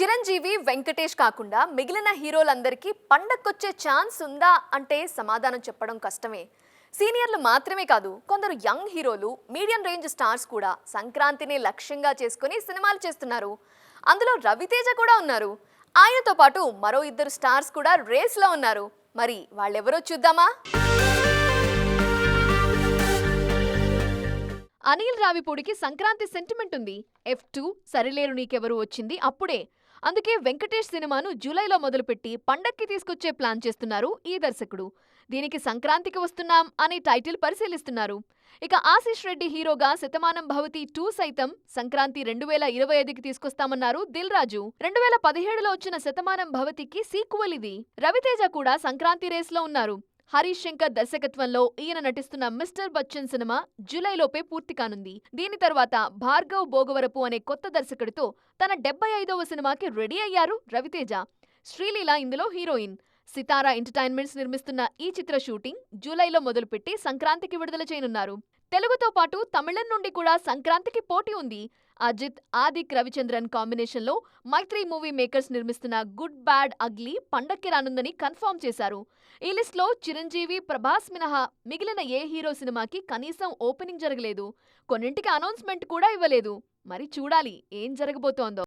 చిరంజీవి వెంకటేష్ కాకుండా మిగిలిన హీరోలందరికీ పండక్కొచ్చే ఛాన్స్ ఉందా అంటే సమాధానం చెప్పడం కష్టమే. సీనియర్లు మాత్రమే కాదు కొందరు యంగ్ హీరోలు మీడియం రేంజ్ స్టార్స్ కూడా సంక్రాంతిని లక్ష్యంగా చేసుకుని సినిమాలు చేస్తున్నారు. అందులో రవితేజ కూడా ఉన్నారు. ఆయనతో పాటు మరో ఇద్దరు స్టార్స్ కూడా రేస్లో ఉన్నారు. మరి వాళ్ళెవరో చూద్దామా? అనిల్ రావిపూడికి సంక్రాంతి సెంటిమెంట్ ఉంది. ఎఫ్ టూ సరిలేరు నీకెవరు వచ్చింది? అప్పుడే అందుకే వెంకటేష్ సినిమాను జూలైలో మొదలుపెట్టి పండక్కి తీసుకొచ్చే ప్లాన్ చేస్తున్నారు ఈ దర్శకుడు. దీనికి సంక్రాంతికి వస్తున్నాం అనే టైటిల్ పరిశీలిస్తున్నారు. ఇక ఆశీష్ రెడ్డి హీరోగా శతమానం భవతి టూ సైతం సంక్రాంతి రెండు వేల ఇరవై ఐదుకి తీసుకొస్తామన్నారు దిల్ రాజు. రెండు వేల పదిహేడులో వచ్చిన శతమానం భవతికి సీక్వెల్ ఇది. రవితేజ కూడా సంక్రాంతి రేస్లో ఉన్నారు. హరీష్ శంకర్ దర్శకత్వంలో ఈయన నటిస్తున్న మిస్టర్ బచ్చన్ సినిమా జూలైలోపే పూర్తి కానుంది. దీని తర్వాత భార్గవ్ భోగవరపు అనే కొత్త దర్శకుడితో తన డెబ్బై ఐదవ సినిమాకి రెడీ అయ్యారు రవితేజ. శ్రీలీల ఇందులో హీరోయిన్. సితారా ఎంటర్టైన్మెంట్స్ నిర్మిస్తున్న ఈ చిత్ర షూటింగ్ జూలైలో మొదలుపెట్టి సంక్రాంతికి విడుదల చేయనున్నారు. తెలుగుతో పాటు తమిళం నుండి కూడా సంక్రాంతికి పోటీ ఉంది. అజిత్ ఆదిక్ రవిచంద్రన్ కాంబినేషన్లో మైత్రి మూవీ మేకర్స్ నిర్మిస్తున్న గుడ్ బ్యాడ్ అగ్లీ పండక్కి రానుందని కన్ఫర్మ్ చేశారు. ఈ లిస్ట్లో చిరంజీవి ప్రభాస్ మినహా మిగిలిన ఏ హీరో సినిమాకి కనీసం ఓపెనింగ్ జరగలేదు. కొన్నింటికి అనౌన్స్మెంట్ కూడా ఇవ్వలేదు. మరి చూడాలి ఏం జరగబోతోందో.